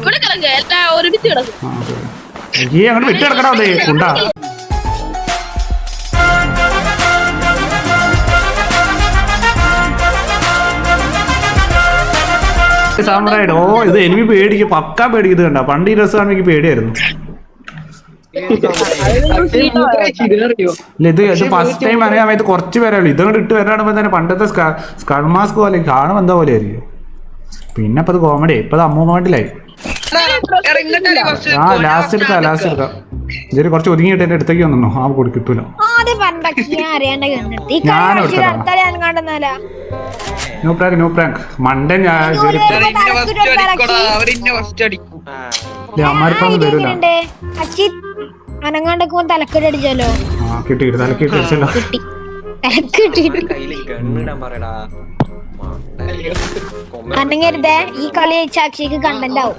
ഇവിടെ കിടക്ക്. എല്ലാ ഒരുമിച്ച് കിടക്കും. അങ്ങോട്ട് വിട്ട് കിടക്കടാ അതേ സാമ്രായിട്ട് ഓ ഇത് എനിമി പേടിക്കും. പക്കാ പേടിക്കുന്നത് കണ്ട. പണ്ട് ഈ രസം എനിക്ക് പേടിയായിരുന്നു. ഇല്ല ഇത് ഇത് ഫസ്റ്റ് ടൈം അറിയാൻ സമയത്ത് കുറച്ച് പേരേ ഉള്ളൂ. ഇതങ്ങോട്ട് ഇട്ട് വരാണുമ്പോ തന്നെ പണ്ടത്തെ സ്കൾ മാസ്ക് പോലെ കാണും എന്താ പോലെ ആയിരിക്കും? പിന്നെ ഇപ്പൊ അത് കോമഡി ഇപ്പൊ അത് അമ്മൂമ്മണ്ടിലായി ആ ലാസ്റ്റ് എടുക്കാം ലാസ്റ്റ് എടുക്കാം. ഇതൊരു കുറച്ച് ഒതുങ്ങിയിട്ട് എന്റെ അടുത്തേക്ക് വന്നു? ആ കൂടി കിട്ടൂല no prank no prank. Monday ഞാൻ വരൂല. അച്ചി അനങ്ങാണ്ടൊക്കെ തലക്കെട്ട് തലക്കിട്ട് അടിച്ചല്ലോ. കിട്ടി തലക്കിട്ടിട്ട് ഗണ്ണിടാൻ ഈ കളി അക്ഷയ്ക്ക് കണ്ടന്റ് ആവും.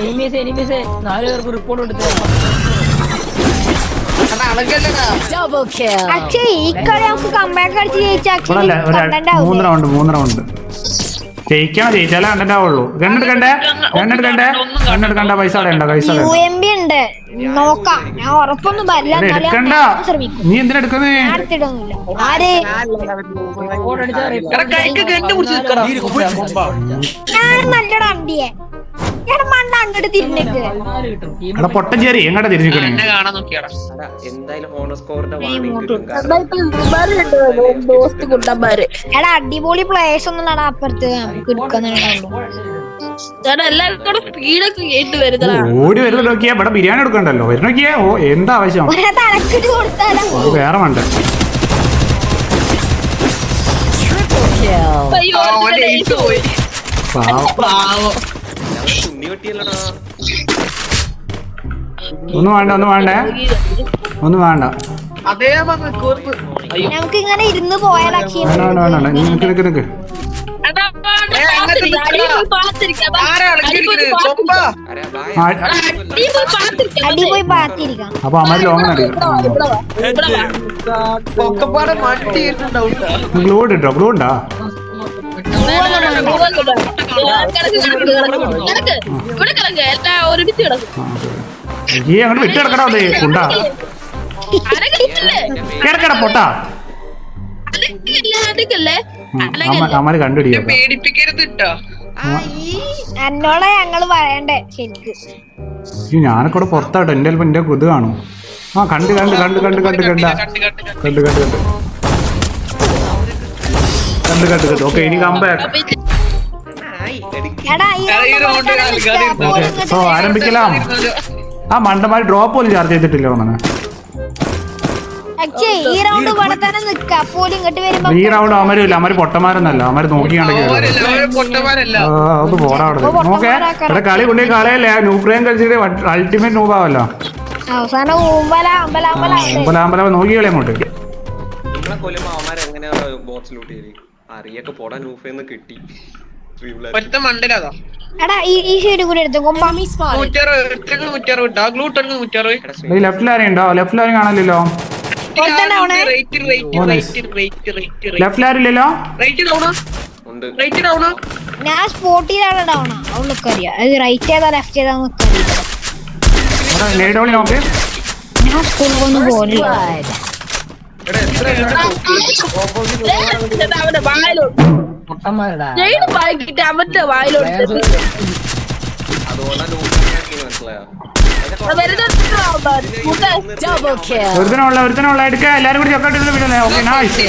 എനിമീസ് എനിമീസ് നാല് പേർക്ക് റിപ്പോർട്ട് കൊടുത്തു അക്ഷയ് ഈ കളി നമുക്ക് കമ്പാക്ക് അടിച്ച് ജയിച്ച അക്ഷയ് കണ്ടന്റ് മൂന്ന് ആവും. റൗണ്ട് മൂന്ന് റൗണ്ട് ജയിക്കണം ജയിച്ചാലേ കണ്ടന്റ് ആവുള്ളൂ കണ്ടെടുക്കണ്ടേ കണ്ടെടുക്കണ്ട ഗണ്ണെടുക്കണ്ട പൈസ ഉണ്ടോ പൈസ ബി ഉണ്ട്. എന്നാലും എടുക്കണ്ട. നീ എന്തിനെടുക്കുന്നേ ഞാൻ ആര്? എന്നെ എടാ തിരിഞ്ഞിക്കണേ? എന്തായാലും ഹോണർ സ്കോറിന്റെ കിട്ടും. കാരണം എടാ അടിപൊളി പ്ലേയേഴ്സ് ഒന്നും ഇല്ലടാ അപ്പുറത്ത്. നമുക്ക് എടുക്കുന്നുണ്ടാവുള്ളൂ ചേട്ടാ എല്ലാവരും കൂടെ സ്പീഡൊക്കെ കേട്ട് വരുന്നതാ. ഓടി വരുന്ന നോക്കിയാ ഇവിടെ ബിരിയാണി എടുക്കണ്ടല്ലോ. വരുന്ന നോക്കിയാ ഓ എന്താ ആവശ്യം? ഒരേ തലക്കിട്ട് കൊടുത്താലോ അത് വേറെ വേണ്ട അയ്യോ പോയി. പാവം. ഒന്നും വേണ്ട ഒന്നും വേണ്ടേ. ഒന്നും വേണ്ട. നമുക്ക് ഇങ്ങനെ ഇരുന്ന് പോയാൽ നിക്ക് നിക്ക് നിക്ക്. അപ്പൊ അമ്മ ലോങ്. ഗ്ലൂ ഇട്ടോ? ഗ്ലൂ ഉണ്ടാ? ഈ അങ്ങോട്ട് വിട്ട് കിടക്കടാ അതേ കുണ്ടാ. കിടക്കട പൊട്ടാ. അമ്മ കണ്ടുപിടിക്കാം എന്നോടാ ഞങ്ങൾ പറയണ്ടേ ശരിക്കും. ഞാനൊക്കെ പുറത്താട്ടോ എന്റെ ചിലപ്പോ എന്റെ കൊതു കാണും. ആ കണ്ട് കണ്ട്. കണ്ട് കണ്ട് കണ്ട് കണ്ട. കണ്ട് കണ്ട് കണ്ട്. കണ്ട് കണ്ടു കണ്ടു. ഓക്കെ ഇനി കമ്പാക്ക് സോ ആരംഭിക്കലാം? ആ മണ്ടന്മാര് ഡ്രോപ്പ് പോലും ചാർജ് ചെയ്തിട്ടില്ല അങ്ങനെ ഈ റൗണ്ട് ഇവിടെ തന്നെ നിക്ക. പോലും ഇങ്ങോട്ട് വരുമ്പോ ഈ റൗണ്ട് അവന്മാരും ഇല്ല അവന്മാര് പൊട്ടന്മാരൊന്നല്ല അവന്മാര് നോക്കിയാണെങ്കിൽ അത് പോരാ അവിടെ. നോക്കേ. ഇവിടെ കളി കൊണ്ടേ കളയല്ലേ? നൂബ്രേം കളിച്ചിട്ട് അൾട്ടിമേറ്റ് നൂബാവല്ലോ അവസാനം നോക്കി കളി അങ്ങോട്ട്. അറിയൊക്കെ പോടാൻ ഊഫേന്ന് കിട്ടി. ഒറ്റ മണ്ടലാതാ. എടാ ഈ ഈ സൈഡ് കൂടി എടുത്തു. കൊമ്പ നൂറ്റാറ് ഒറ്റയ്ക്ക് നൂറ്റാറ് വിട്ടാ ഗ്ലൂട്ടർക്ക് നൂറ്റാറ് ലെഫ്റ്റിൽ ആരെയും ഉണ്ടോ? ലെഫ്റ്റിൽ ആരും കാണാനില്ലല്ലോ? ലെഫ്റ്റിൽ ആരും ഇല്ലല്ലോ റേറ്റ് ഡൗണ്. ഉണ്ട്. Rate down. ഞാൻ സ്പോട്ട് ചെയ്താണ് ഡൗൺ അവളൊക്കെ അറിയാം അത് റൈറ്റ് ചെയ്താ ലെഫ്റ്റ് നേടോളി നോക്ക്. ഞാൻ സ്കൂളിൽ പോലില്ല ചേട്ടാ, അവന്റെ വായിലോട്ട് ജയിൽ വായിക്കിട്ട് അവന്റെ വായിലോട്ട് ഒരുത്തനുള്ള ഒരുത്തനുള്ള എടുക്ക എല്ലാരും കൂടി ചൊക്കട്ടിട്ട് വിടല്ലേ ഓക്കെ നൈസ്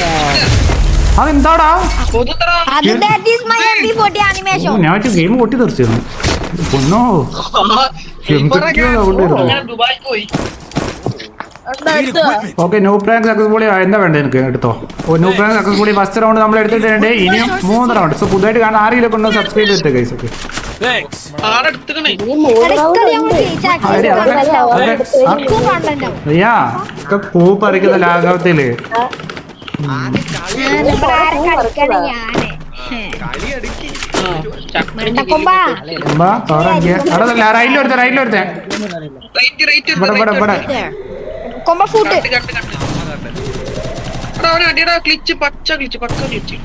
അതെന്താടാ? പൊതുത്തറ. അത് that is my MP40 animation. ഓ, ഞാൻ ഗെയിം പൊട്ടി തെറിച്ചിരുന്നു ഒന്നോ എന്തൊക്കെയോ sound വരുന്നു. ഞാൻ ദുബായിക്ക് പോയി ഓക്കെ ന്യൂ പ്രാങ്ക് സക്സസ്ഫുള്ളി എന്താ വേണ്ട എനിക്ക് എടുത്തോ. ഓ new prank successfully first round നമ്മൾ എടുത്തിട്ടുണ്ട്. ഇനിയും മൂന്ന് റൗണ്ട് സോ പുതുതായിട്ട് കാണാൻ ആരെങ്കിലും ഉണ്ടോ? സബ്സ്ക്രൈബ് ചെയ്തിട്ട് ഗൈസ് ഓക്കെ ആടെടുത്തുക്കണേ അടുത്തത് നമ്മൾ ജയിച്ച അതെ, അതെ, അതെ. ശരിക്കും content ആവും. അയ്യാ ഒക്കെ പൂ പറിക്കുന്ന ലാഘവത്തിൽ ഞാനിവിടെ ആരെ കളിക്കണ ഞാൻ. കളി അടുക്കി. മണ്ടക്കൊമ്പാ. എന്താ തോറങ്ങിയ അവിടെ റൈറ്റിൽ ഒരുത്തൻ റൈറ്റിൽ ഒരുത്തൻ റേറ്റ് റേറ്റ് ഇവിടെ ഇവിടെ ഇവിടെ. കൊമ്പ അടിയടാ ക്ലിച്ച് പച്ച ക്ലിച്ച് പച്ച ക്ലിച്ച്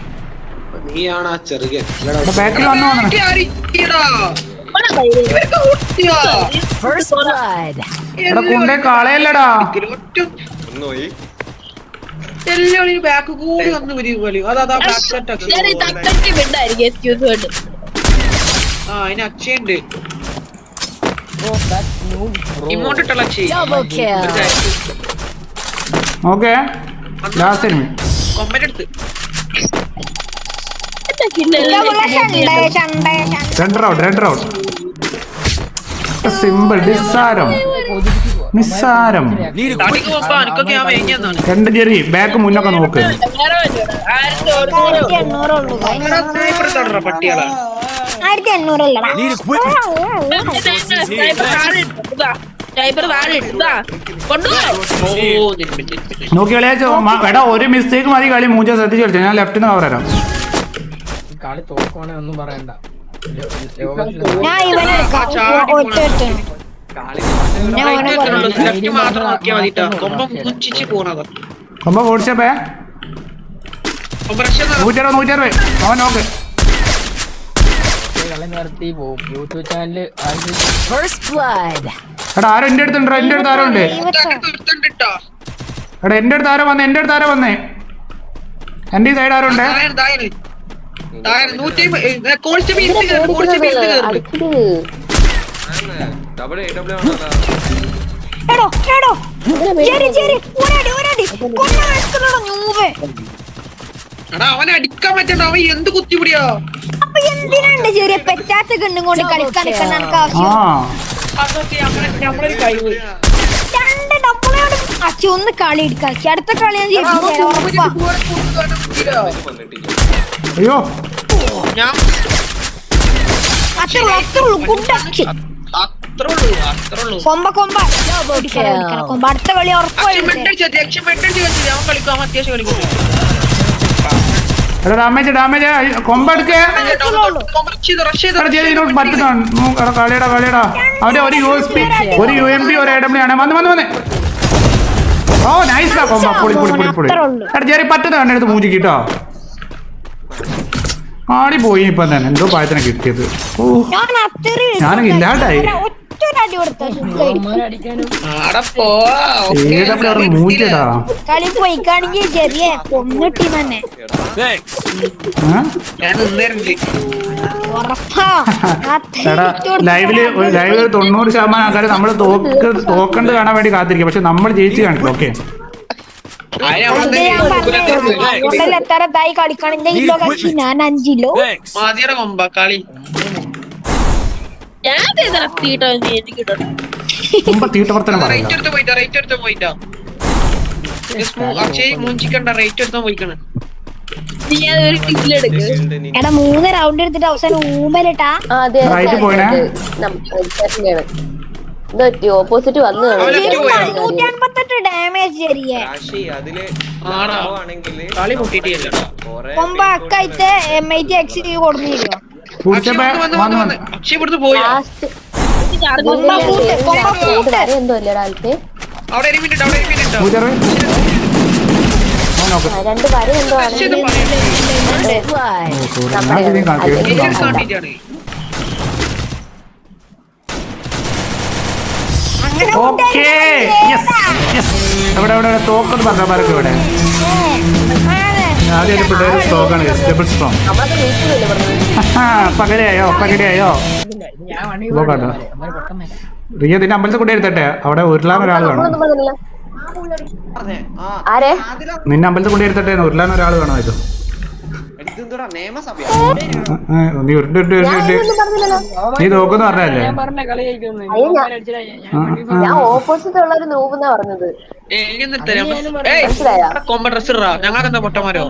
നീയാണ് ആ ചെറുകൻ കുണ്ടേ കളയല്ലടാ. എല്ലാവരും ബാക്ക് കൂടി വന്ന് വരും കളി. അതാ ബാക്ക് ആ അതിന് അക്ഷയുണ്ട്. ഓക്കെ ലാസ്റ്റ് എനിമി രണ്ട് റൗണ്ട് രണ്ട് റൗണ്ട് സിമ്പിൾ നിസ്സാരം. നിസ്സാരം. രണ്ട് ചെറിയ ബാക്ക് മുന്നൊക്കെ നോക്ക്. വല്ലതും ആയിരത്തി എണ്ണൂറല്ലടാ നോക്കി കളിയാച്ചോ എടാ ഒരു മിസ്റ്റേക്ക് മതി കളി. മൂഞ്ച ശ്രദ്ധിച്ചു കളിച്ചു. ഞാൻ ലെഫ്റ്റിൽ നിന്ന് കവർ തരാം കളി തോക്കുവാണെ ഒന്നും പറയണ്ട. ഞാൻ ഇവനെ കൊമ്പ ഓടിച്ചപ്പേ നൂറ്ററുപത് നൂറ്ററുപത്. അവൻ നോക്ക്. കളി നിർത്തി പോകും യൂട്യൂബ് ചാനൽ First blood. എടാ ആരോ എന്റെ അടുത്തുണ്ടോ എന്റെ അടുത്ത് ആരോ ഉണ്ട്? എടാ എന്റെ അടുത്ത് ആരോ വന്നേ എന്റെ അടുത്ത് ആരോ വന്നേ? എന്റെ ഈ സൈഡ് ആരോ ഉണ്ട്? എടോ എടോ ചേരി ചെരി ഒരടി ഒരടി കൊന്ന വെക്കുന്നോ ഞൂവേ എടാ അവനെ അടിക്കാൻ പറ്റണ്ട അവൻ എന്ത് കുത്തിപിടിയാ അപ്പൊ എന്തിനാണ്ട് ചെറിയ പെറ്റാത്ത കണ്ണും കൊണ്ട് കളിക്കാൻ നിൽക്കുന്ന എനിക്ക് ആവശ്യം രണ്ട് ഡബിളോട് അച്ഛ ഒന്ന് കളി എടുക്കാം അടുത്ത കളി ഞാൻ അയ്യോ. അത്രേ അത്രേ ഉള്ളൂ ഉള്ളൂ കൊമ്പ കൊമ്പ. കൊമ്പ. അടുത്ത കളി ഉറപ്പായിട്ട് എടാ ഡാമേജ് ഒരു ഒരു ആണ് വന്ന് വന്ന് ഓ നൈസ് പൊളി പൊളി പൊളി ജെറി ആടി പോയി ഇപ്പൊ തന്നെ എന്തോ പായത്തിനെ കിട്ടിയത് ഓ ഇല്ലാണ്ടായി. അടി കളി പോയിക്കാണെങ്കിൽ ചെറിയ കൊന്നിട്ടി തന്നെ. ലൈവിൽ ഒരു ലൈവിൽ തൊണ്ണൂറ് ശതമാനം ആൾക്കാർ നമ്മൾ തോക്ക് തോക്കണ്ട് കാണാൻ വേണ്ടി കാത്തിരിക്കും. പക്ഷെ നമ്മൾ ജയിച്ചു കാണിക്കും ഓക്കെ? എത്ര തായി കളിക്കണിന്റെ കിലോ കഴിച്ചു ഞാൻ അഞ്ചിലോ കളി. ഞാൻ ചെയ്ത തീട്ടോ എനിക്ക് മുമ്പ് തീട്ടവർത്തനം റേറ്റ് എടുത്ത് പോയിട്ടാ റേറ്റ് എടുത്ത് പോയിട്ടാ. അക്ഷയ് മൂഞ്ചിക്കണ്ട റേറ്റ് എടുത്താൻ പോയിക്കണ്. നീ അതൊരു കില്ലെടുക്ക് എടാ മൂന്ന് റൗണ്ട് എടുത്തിട്ട് അവസാനം ഊമ്പലിട്ടാ റൈറ്റ് പോയിനെ ഓപ്പോസിറ്റ് വന്നു അവനെ കാണും. പോയാ? നൂറ്റി അൻപത്തെട്ട് ഡാമേജ് ചെറിയ. രാശി അതിൽ ആടാ. ആണെങ്കിൽ കളി പൊട്ടിയിട്ടില്ല കൊമ്പ അക്കായിട്ട് എം ഐ ടി എക്സ് കൊടുന്നിരിക്കോ ഇവിടുന്ന് പോയാ? അവിടെ ഒരു മിനിറ്റ് അവിടെ ഒരു മിനിറ്റ് പൂജാറ് രണ്ട് വര എന്തോ ആണ്. ഓക്കേ. യെസ് യെസ് എവിടെ എവിടെ എവിടെ? തോക്കെന്ന് പറഞ്ഞ പറഞ്ഞു ഇവിടെ. പിള്ളേർ സ്റ്റോക്കാണ് വെജിറ്റബിൾ സ്ട്രോങ് പകരയായോ? പകരയായോ? റിയ നിന്റെ അമ്പലത്തിൽ കൂടെ എടുത്തട്ടെ അവിടെ ഉരുളാൻ ഒരാൾ വേണം. നിന്നെ അമ്പലത്തിൽ കൊണ്ടേ എടുത്തട്ടെ ഉരുളാൻ ഒരാൾ വേണമായിരുന്നു. നീ ഉരുണ്ട് ഉരുണ്ട് ഉരുണ്ട് ഉരുണ്ട് ഒന്നും നീ നോക്കുന്ന പറഞ്ഞല്ലേ ഞാൻ ഓപ്പോസിറ്റ് ഉള്ള ഒരു നോബ് എന്നാ പറഞ്ഞത്. മനസ്സിലായോ കൊമ്പ ഡ്രസ് ഇടാ ഞങ്ങൾക്ക് എന്താ പൊട്ടന്മാരോ